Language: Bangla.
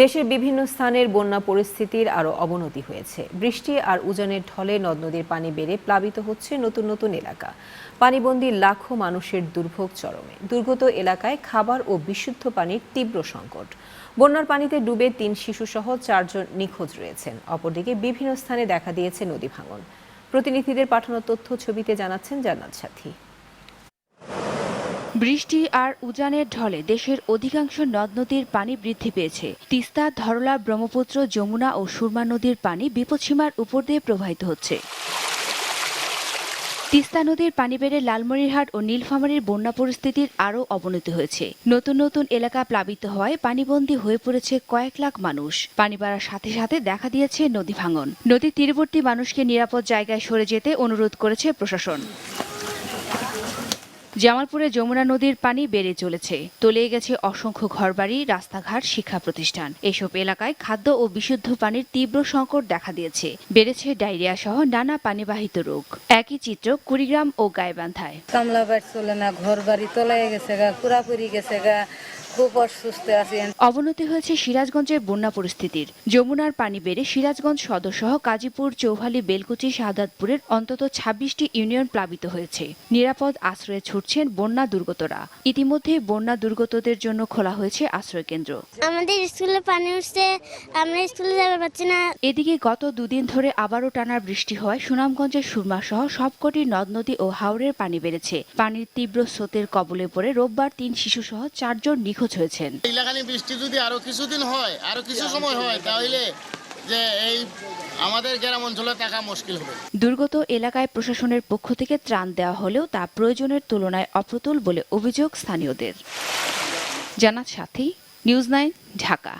দেশের বিভিন্ন স্থানের বন্যা পরিস্থিতির আরও অবনতি হয়েছে। বৃষ্টি আর উজানের ঢলে নদ নদীর পানি বেড়ে প্লাবিত হচ্ছে নতুন নতুন এলাকা। পানিবন্দী লাখো মানুষের দুর্ভোগ চরমে। দুর্গত এলাকায় খাবার ও বিশুদ্ধ পানির তীব্র সংকট। বন্যার পানিতে ডুবে তিন শিশুসহ চারজন নিখোঁজ রয়েছেন। অপরদিকে বিভিন্ন স্থানে দেখা দিয়েছে নদী ভাঙন। প্রতিনিধিদের পাঠানো তথ্য ছবিতে জানাচ্ছেন জান্নাত সাথী। বৃষ্টি আর উজানের ঢলে দেশের অধিকাংশ নদ নদীর পানি বৃদ্ধি পেয়েছে। তিস্তা, ধরলা, ব্রহ্মপুত্র, যমুনা ও সুরমা নদীর পানি বিপদসীমার উপর দিয়ে প্রবাহিত হচ্ছে। তিস্তা নদীর পানি বেড়ে লালমনিরহাট ও নীলফামারীর বন্যা পরিস্থিতির আরও অবনতি হয়েছে। নতুন নতুন এলাকা প্লাবিত হওয়ায় পানিবন্দী হয়ে পড়েছে কয়েক লাখ মানুষ। পানি বাড়ার সাথে সাথে দেখা দিয়েছে নদী ভাঙন। নদীর তীরবর্তী মানুষকে নিরাপদ জায়গায় সরে যেতে অনুরোধ করেছে প্রশাসন। জামালপুরে যমুনা নদীর পানি বেড়ে চলেছে। তলিয়ে গেছে অসংখ্য ঘরবাড়ি, রাস্তাঘাট, শিক্ষা প্রতিষ্ঠান। এসব এলাকায় খাদ্য ও বিশুদ্ধ পানির তীব্র সংকট দেখা দিয়েছে। বেড়েছে ডায়রিয়া সহ নানা পানিবাহিত রোগ। একই চিত্র কুড়িগ্রাম ও গাইবান্ধায়। কামলা বাড়ি চলে না ঘর বাড়ি তলায় গেছে গা, পুরাপুরি গেছে গা। খুব অসুস্থ আছি। অবনতি হয়েছে সিরাজগঞ্জের বন্যা পরিস্থিতির। যমুনার পানি বেড়ে সিরাজগঞ্জ সদর সহ গাজীপুর চৌহালি বেলকুচি শাহাদাতপুরের অন্তত ছাব্বিশটি ইউনিয়ন প্লাবিত হয়েছে। নিরাপদ আশ্রয়ে ছুটছেন বন্যা দুর্গতরা। ইতিমধ্যে বন্যা দুর্গতদের জন্য খোলা হয়েছে আশ্রয় কেন্দ্র। আমাদের স্কুলে পানি উঠছে আমরা স্কুলে যাবে পারছি না। এদিকে গত দুদিন ধরে আবারও টানা বৃষ্টি হওয়ায় সুনামগঞ্জের সুরমা সহ সবকটি নদ নদী ও হাওরের পানি বেড়েছে। পানির তীব্র স্রোতের কবলে পড়ে রোববার তিন শিশুসহ চারজন নিখোঁজ হয়েছেন। এলাকানি বৃষ্টি যদি আরও কিছুদিন হয় আরও কিছু সময় হয় তাহলে যে এই আমাদের গ্রাম অঞ্চলে থাকা মুশকিল হবে। দুর্গত এলাকায় প্রশাসনের পক্ষ থেকে ত্রাণ দেওয়া হলেও তা প্রয়োজনের তুলনায় অপ্রতুল বলে অভিযোগ স্থানীয়দের। জানাত সাথী নিউজ নাইন ঢাকা।